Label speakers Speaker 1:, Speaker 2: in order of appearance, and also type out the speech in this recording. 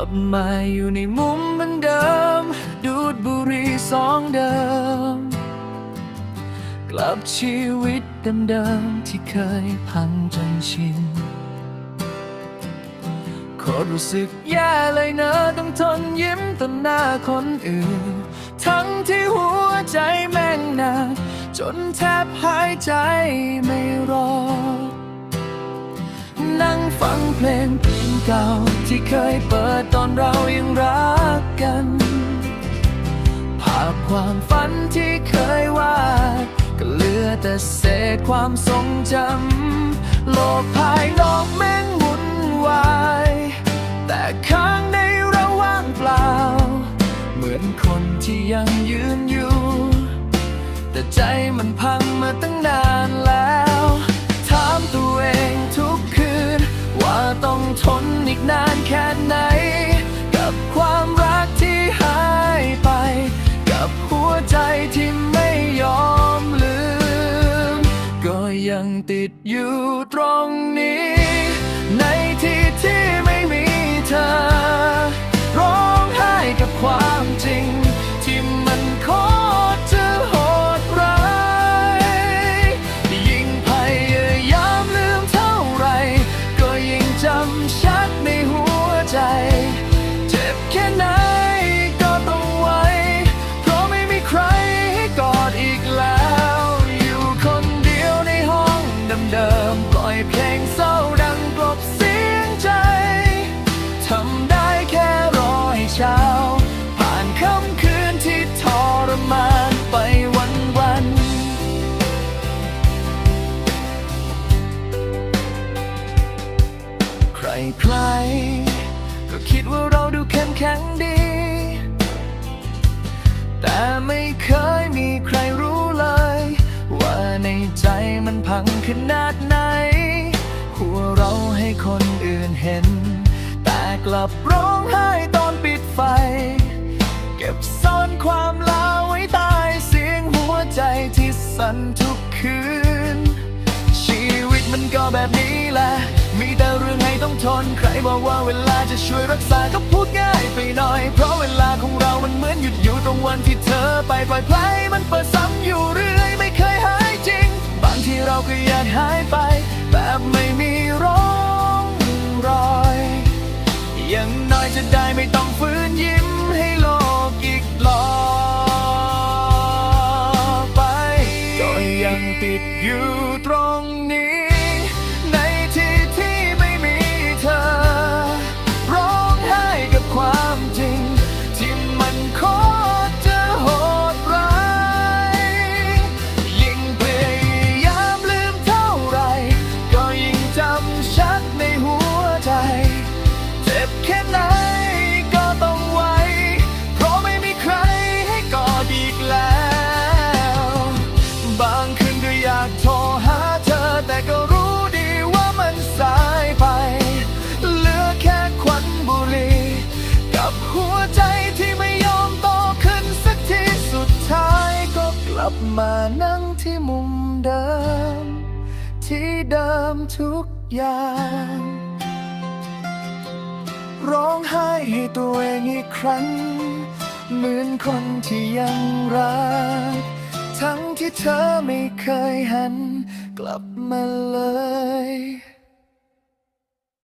Speaker 1: ลับมาอยู่ในมุมเหมือนเดิม ดูดบุหรี่ซองเดิม กลับชีวิตเดิมๆที่เคยพังจนชินโคตรรู้สึกแย่เลยเนอะต้องทนยิ้มต่อหน้าคนอื่น ทั้งที่หัวใจแม่งหนักจนแทบหายใจไม่รอดนั่งฟังเพลงเพลงเก่าที่เคยเปิด อนเรายังรักกันภาพความฝันที่เคยวาดก็เหลือแต่เศษความทรงจำโลกภายนอกแม่ง ติดอยู่ตรงนี้ ในที่ที่ไม่มีเธอ ร้องไห้กับความจริง ที่มันโคตรจะโหดร้ายยิ่งพยายามลืมเท่าไหรก็ยิ่งจำชัดในหัวใจ เจ็บแค่ไหน มันพังขนาดไหน หัวเราให้คนอื่นเห็น แต่กลับร้องไห้ตอนปิดไฟ เก็บซ่อนความลาไว้ใต้เสียงหัวใจที่สั่นทุกคืน ชีวิตมันก็แบบนี้แหละ มีแต่เรื่องให้ต้องทน ใครบอกว่าเวลาจะช่วยรักษาก็พูดง่ายไปหน่อย เพราะเวลาของเรามันเหมือนหยุดอยู่ตรงวันที่เธอไปปล่อยเพลมันเปิดซ้ำอยู่เรื่อยางทีเราก็อยากหายไป แบบไม่มีร่องรอย อย่างน้อยจะได้ไม่ต้องฝืนยิ้มให้โลกอีกหลอไป ก็ยังติดอยู่ตรง ลับมานั่งที่มุมเดิม ที่เดิมทุกอย่าง ร้องไห้ให้ตัวเองอีกครั้ง เหมือนคนที่ยังรัก ทั้งที่เธอไม่เคยหัน กลับมาเลย